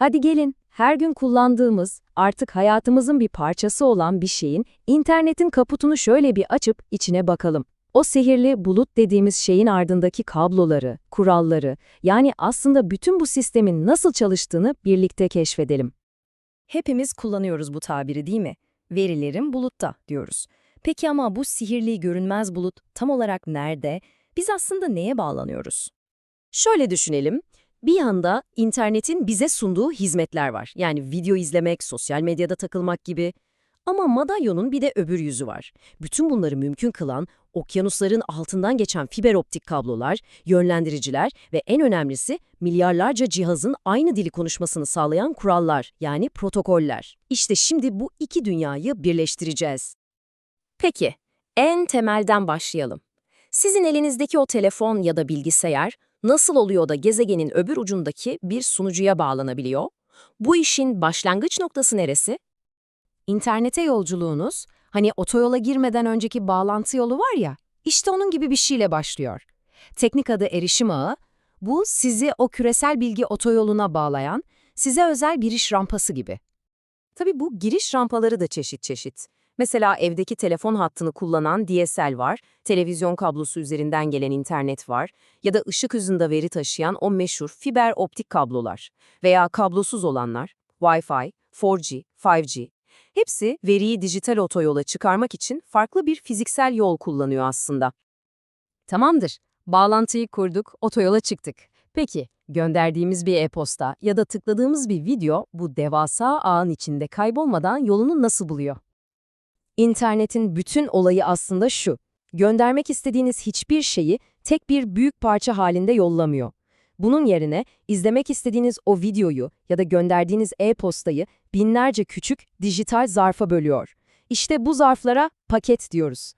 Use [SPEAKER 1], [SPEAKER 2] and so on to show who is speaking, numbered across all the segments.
[SPEAKER 1] Hadi gelin, her gün kullandığımız, artık hayatımızın bir parçası olan bir şeyin internetin kaputunu şöyle bir açıp içine bakalım. O sihirli bulut dediğimiz şeyin ardındaki kabloları, kuralları, yani aslında bütün bu sistemin nasıl çalıştığını birlikte keşfedelim.
[SPEAKER 2] Hepimiz kullanıyoruz bu tabiri değil mi? Verilerim bulutta diyoruz. Peki ama bu sihirli görünmez bulut tam olarak nerede? Biz aslında neye bağlanıyoruz? Şöyle düşünelim. Bir yanda internetin bize sunduğu hizmetler var. Yani video izlemek, sosyal medyada takılmak gibi. Ama madalyonun bir de öbür yüzü var. Bütün bunları mümkün kılan okyanusların altından geçen fiber optik kablolar, yönlendiriciler ve en önemlisi milyarlarca cihazın aynı dili konuşmasını sağlayan kurallar yani protokoller. İşte şimdi bu iki dünyayı birleştireceğiz. Peki, en temelden başlayalım. Sizin elinizdeki o telefon ya da bilgisayar nasıl oluyor da gezegenin öbür ucundaki bir sunucuya bağlanabiliyor? Bu işin başlangıç noktası neresi? İnternete yolculuğunuz, hani otoyola girmeden önceki bağlantı yolu var ya, işte onun gibi bir şeyle başlıyor. Teknik adı erişim ağı, bu sizi o küresel bilgi otoyoluna bağlayan, size özel giriş rampası gibi. Tabii bu giriş rampaları da çeşit çeşit. Mesela evdeki telefon hattını kullanan DSL var, televizyon kablosu üzerinden gelen internet var ya da ışık hızında veri taşıyan o meşhur fiber optik kablolar veya kablosuz olanlar, Wi-Fi, 4G, 5G. Hepsi veriyi dijital otoyola çıkarmak için farklı bir fiziksel yol kullanıyor aslında. Tamamdır, bağlantıyı kurduk, otoyola çıktık. Peki, gönderdiğimiz bir e-posta ya da tıkladığımız bir video bu devasa ağın içinde kaybolmadan yolunu nasıl buluyor? İnternetin bütün olayı aslında şu. Göndermek istediğiniz hiçbir şeyi tek bir büyük parça halinde yollamıyor. Bunun yerine izlemek istediğiniz o videoyu ya da gönderdiğiniz e-postayı binlerce küçük dijital zarfa bölüyor. İşte bu zarflara paket diyoruz.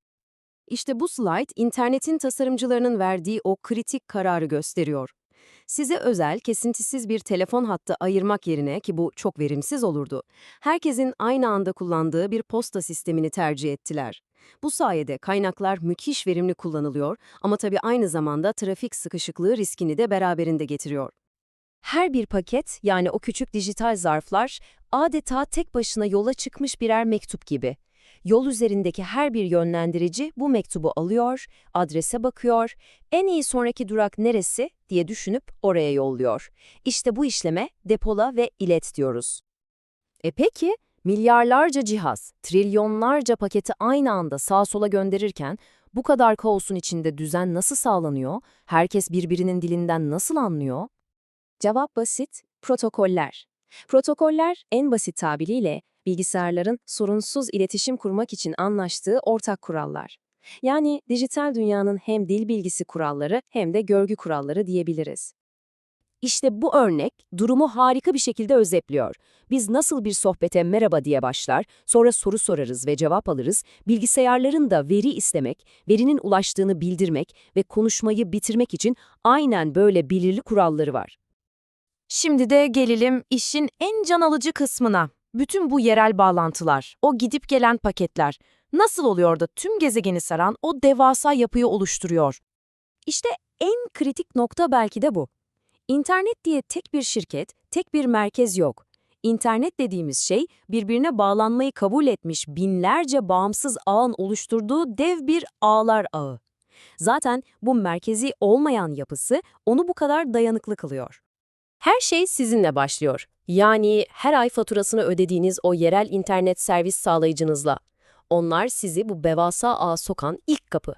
[SPEAKER 2] İşte bu slide internetin tasarımcılarının verdiği o kritik kararı gösteriyor. Size özel, kesintisiz bir telefon hattı ayırmak yerine ki bu çok verimsiz olurdu, herkesin aynı anda kullandığı bir posta sistemini tercih ettiler. Bu sayede kaynaklar müthiş verimli kullanılıyor ama tabii aynı zamanda trafik sıkışıklığı riskini de beraberinde getiriyor. Her bir paket yani o küçük dijital zarflar adeta tek başına yola çıkmış birer mektup gibi. Yol üzerindeki her bir yönlendirici bu mektubu alıyor, adrese bakıyor, en iyi sonraki durak neresi diye düşünüp oraya yolluyor. İşte bu işleme depola ve ilet diyoruz. E peki, milyarlarca cihaz, trilyonlarca paketi aynı anda sağa sola gönderirken bu kadar kaosun içinde düzen nasıl sağlanıyor, herkes birbirinin dilinden nasıl anlıyor? Cevap basit, protokoller. Protokoller en basit tabiriyle bilgisayarların sorunsuz iletişim kurmak için anlaştığı ortak kurallar. Yani dijital dünyanın hem dil bilgisi kuralları hem de görgü kuralları diyebiliriz. İşte bu örnek durumu harika bir şekilde özetliyor. Biz nasıl bir sohbete merhaba diye başlar, sonra soru sorarız ve cevap alırız, bilgisayarların da veri istemek, verinin ulaştığını bildirmek ve konuşmayı bitirmek için aynen böyle belirli kuralları var. Şimdi de gelelim işin en can alıcı kısmına. Bütün bu yerel bağlantılar, o gidip gelen paketler nasıl oluyor da tüm gezegeni saran o devasa yapıyı oluşturuyor? İşte en kritik nokta belki de bu. İnternet diye tek bir şirket, tek bir merkez yok. İnternet dediğimiz şey birbirine bağlanmayı kabul etmiş binlerce bağımsız ağın oluşturduğu dev bir ağlar ağı. Zaten bu merkezi olmayan yapısı onu bu kadar dayanıklı kılıyor. Her şey sizinle başlıyor. Yani her ay faturasını ödediğiniz o yerel internet servis sağlayıcınızla. Onlar sizi bu devasa ağa sokan ilk kapı.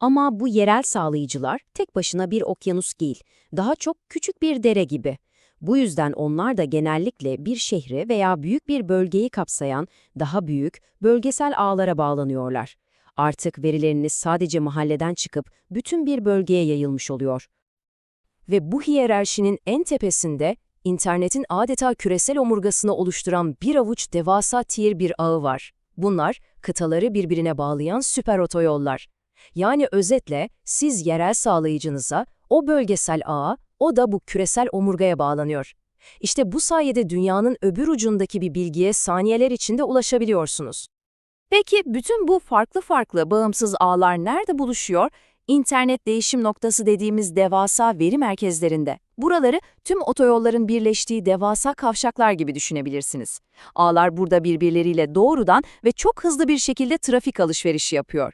[SPEAKER 2] Ama bu yerel sağlayıcılar tek başına bir okyanus değil, daha çok küçük bir dere gibi. Bu yüzden onlar da genellikle bir şehri veya büyük bir bölgeyi kapsayan daha büyük, bölgesel ağlara bağlanıyorlar. Artık verileriniz sadece mahalleden çıkıp bütün bir bölgeye yayılmış oluyor. Ve bu hiyerarşinin en tepesinde internetin adeta küresel omurgasını oluşturan bir avuç devasa tier bir ağı var. Bunlar kıtaları birbirine bağlayan süper otoyollar. Yani özetle siz yerel sağlayıcınıza, o bölgesel ağa, o da bu küresel omurgaya bağlanıyor. İşte bu sayede dünyanın öbür ucundaki bir bilgiye saniyeler içinde ulaşabiliyorsunuz. Peki bütün bu farklı farklı bağımsız ağlar nerede buluşuyor?
[SPEAKER 1] İnternet değişim noktası dediğimiz devasa veri merkezlerinde. Buraları tüm otoyolların birleştiği devasa kavşaklar gibi düşünebilirsiniz. Ağlar burada birbirleriyle doğrudan ve çok hızlı bir şekilde trafik alışverişi yapıyor.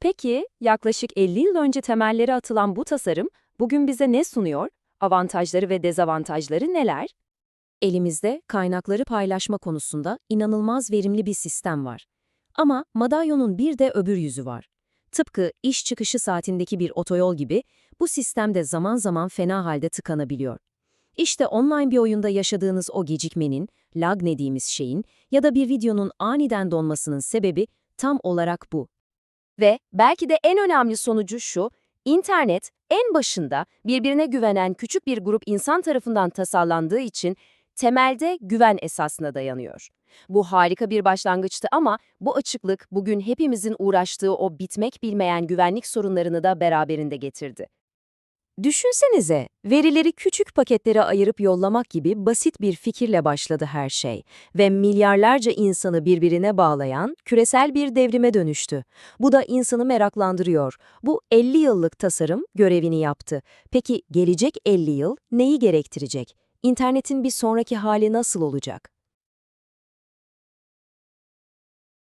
[SPEAKER 1] Peki, yaklaşık 50 yıl önce temelleri atılan bu tasarım bugün bize ne sunuyor? Avantajları ve dezavantajları neler? Elimizde kaynakları paylaşma konusunda inanılmaz verimli bir sistem var. Ama madalyonun bir de öbür yüzü var. Tıpkı iş çıkışı saatindeki bir otoyol gibi bu sistemde zaman zaman fena halde tıkanabiliyor. İşte online bir oyunda yaşadığınız o gecikmenin, lag dediğimiz şeyin ya da bir videonun aniden donmasının sebebi tam olarak bu. Ve belki de en önemli sonucu şu, internet en başında birbirine güvenen küçük bir grup insan tarafından tasarlandığı için temelde güven esasına dayanıyor. Bu harika bir başlangıçtı ama bu açıklık bugün hepimizin uğraştığı o bitmek bilmeyen güvenlik sorunlarını da beraberinde getirdi. Düşünsenize, verileri küçük paketlere ayırıp yollamak gibi basit bir fikirle başladı her şey ve milyarlarca insanı birbirine bağlayan küresel bir devrime dönüştü. Bu da insanı meraklandırıyor. Bu 50 yıllık tasarım görevini yaptı. Peki gelecek 50 yıl neyi gerektirecek? İnternetin bir sonraki hali nasıl olacak?